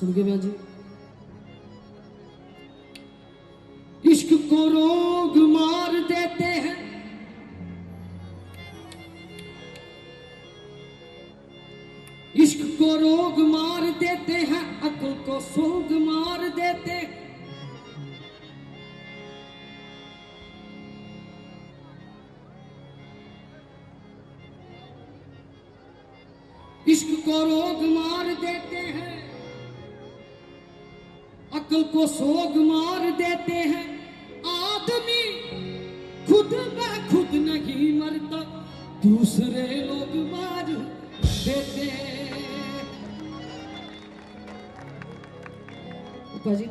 सुन के जी। इश्क को रोग मार देते हैं। इश्क को रोग मार देते हैं, अकल को सोग मार देते हैं। इश्क को रोग मार देते अकल को सोग मार देते हैं। आदमी खुद ब खुद नहीं मरता दूसरे लोग मार देते हैं।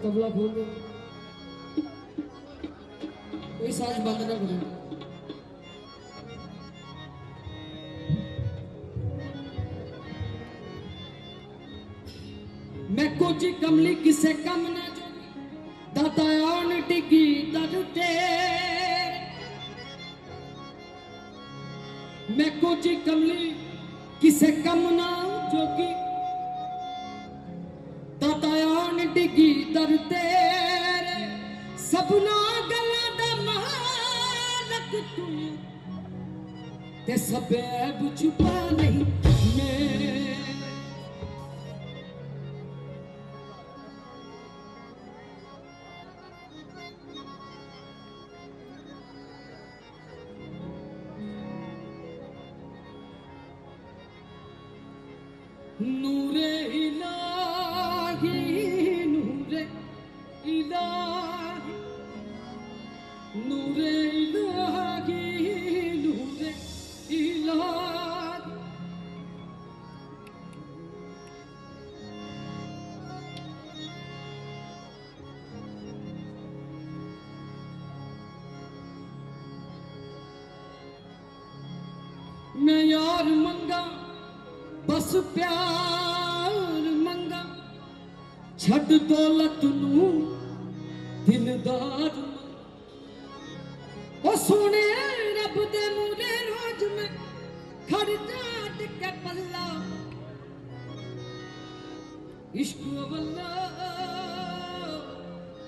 तबला खोल दो। कोई साज बंद ना ਮੈਂ ਕੁਝ ਕਮਲੀ ਕਿਸੇ ਕੰਮ ਨਾ ਜੋਗੀ। ਦਾਤਾ ਆਉਣ ਟਿਕੀ ਦਰ ਤੇ ਮੈਂ ਕੁਝ ਕਮਲੀ ਕਿਸੇ ਕੰਮ ਨਾ ਜੋਗੀ। ਦਾਤਾ ਆਉਣ ਟਿਕੀ ਦਰ ਤੇ ਸਭਨਾ ਗੱਲਾਂ ਦਾ ਮਾਲਕ ਤੂੰ। ਤੇ ਸਭੇ ਬੁਝ ਪਾ ਨਹੀਂ। ਮੈਂ नूरे इलाही नूरे इलाही। नूरे इलाही नूरे इलाही। मैं यार मंगा ਉਸ ਪਿਆਰ ਮੰਗਾ, ਛੱਡ ਦੌਲਤ ਨੂੰ ਦਿਲਦਾਰ ਉਹ ਸੋਹਣੇ ਰੱਬ ਦੇ ਮੂਰੇ ਰੋਜ਼ ਮੈਂ ਖੜਜਾ ਟਿੱਕੇ ਪੱਲਾ। ਇਸ਼ਕ ਵੱਲਾ,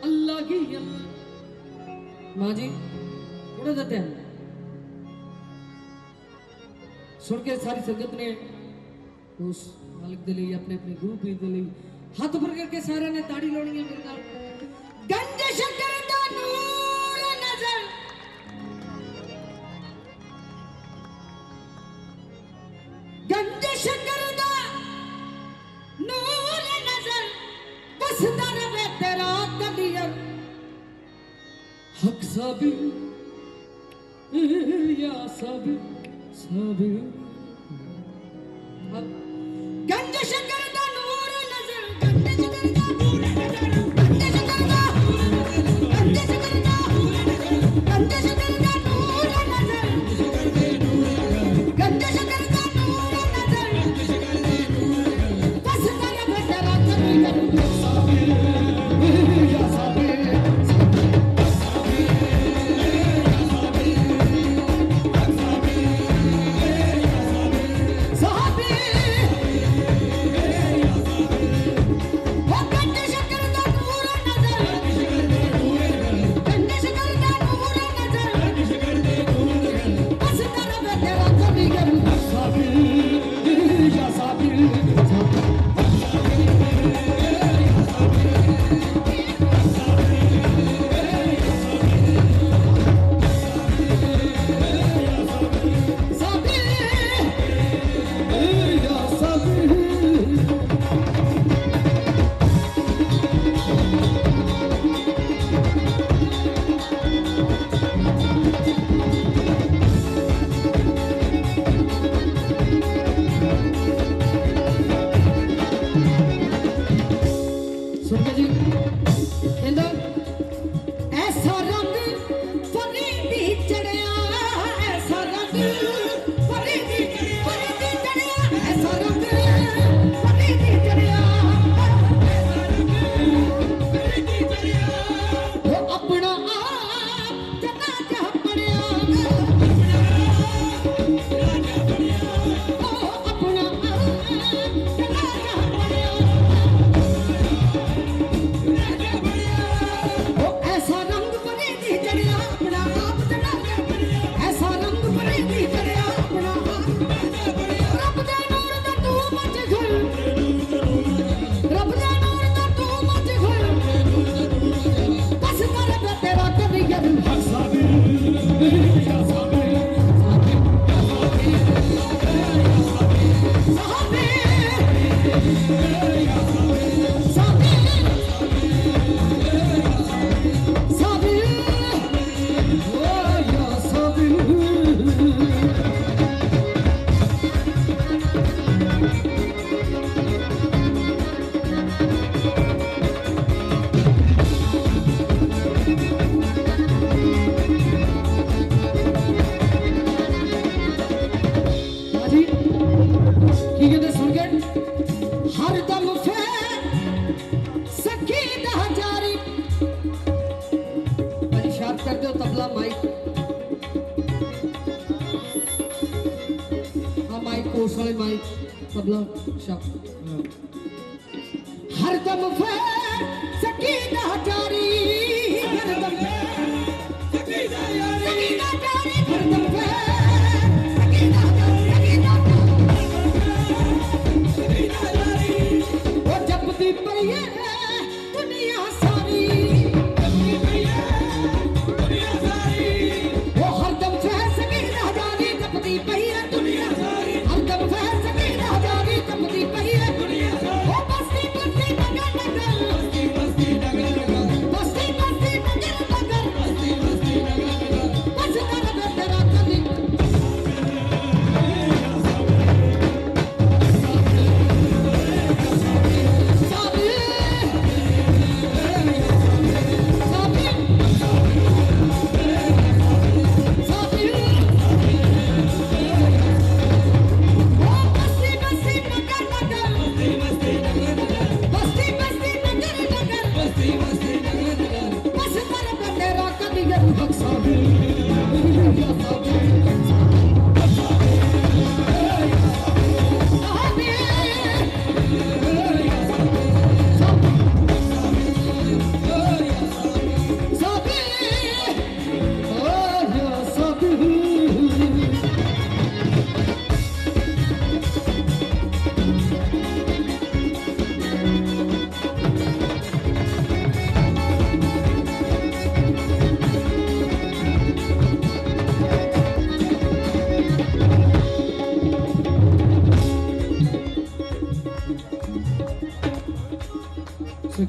ਅੱਲਾ ਕੀ ਅੱਲਾ ਮਾਂ ਜੀ ਥੋੜਾ ਜਿਹਾ ਧਿਆਨ ਸੁਣ ਕੇ ਸਾਰੀ ਸੰਗਤ ਨੇ उस मालिक ਦੇ ਲਈ ਆਪਣੇ ਆਪਣੇ ਗੁਰੂ ਪੀਰ ਦੇ ਲਈ ਹੱਥ ਫੜ ਕਰਕੇ ਸਾਰਿਆਂ ਨੇ ਤਾੜੀ ਲਾਉਣੀ ਹੈ ਮੇਰੇ ਨਾਲ ਗੰਜ ਸ਼ਕਰ ਦਾ ਨੂਰ ਨਜ਼ਰ ਗੰਜ ਸ਼ਕਰ ਦਾ ਨੂਰ ਨਜ਼ਰ ਬਸਦਾ ਰਵੇ ਤੇਰਾ ਕਲੀਅਰ ਹਕ ਸਾਬਿਰ या Sabir Sabir Condition I'm not Sadam. আমায় হ্যাঁ আমায় কৌশলে মাই তবলা সব। हरदम फे सकी ना जारी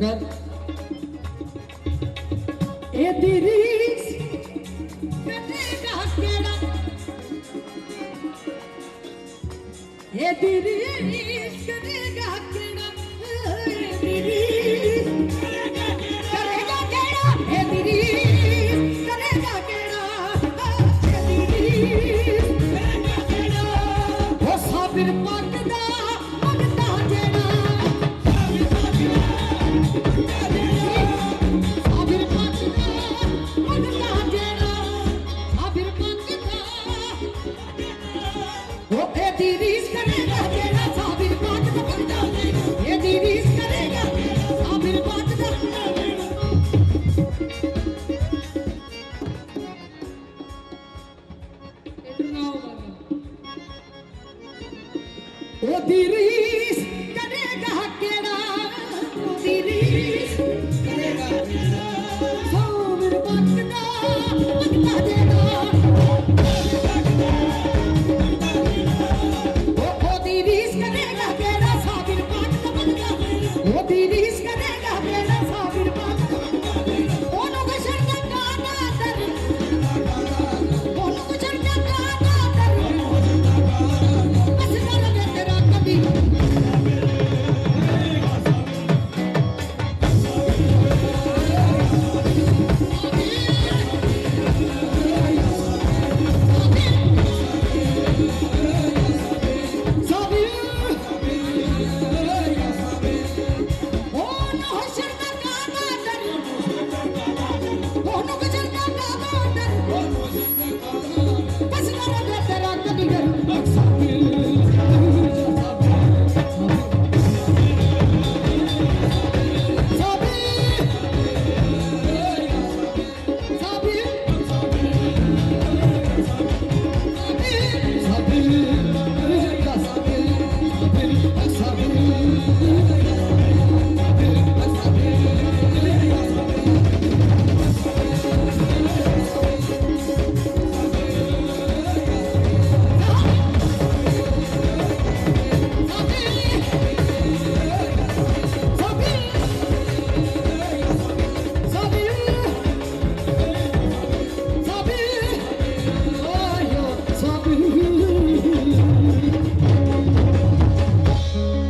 থাকবেন এ তিরিশ এ তিরিশ ਉਹਦੀ ਰੀਸ ਕਰੇਗਾ ਕਿਹੜਾ? ਉਹਦੀ ਰੀਸ ਕਰੇਗਾ ਕਿਹੜਾ? ਸੋ ਮੇਰੇ ਵਕਤ ਦਾ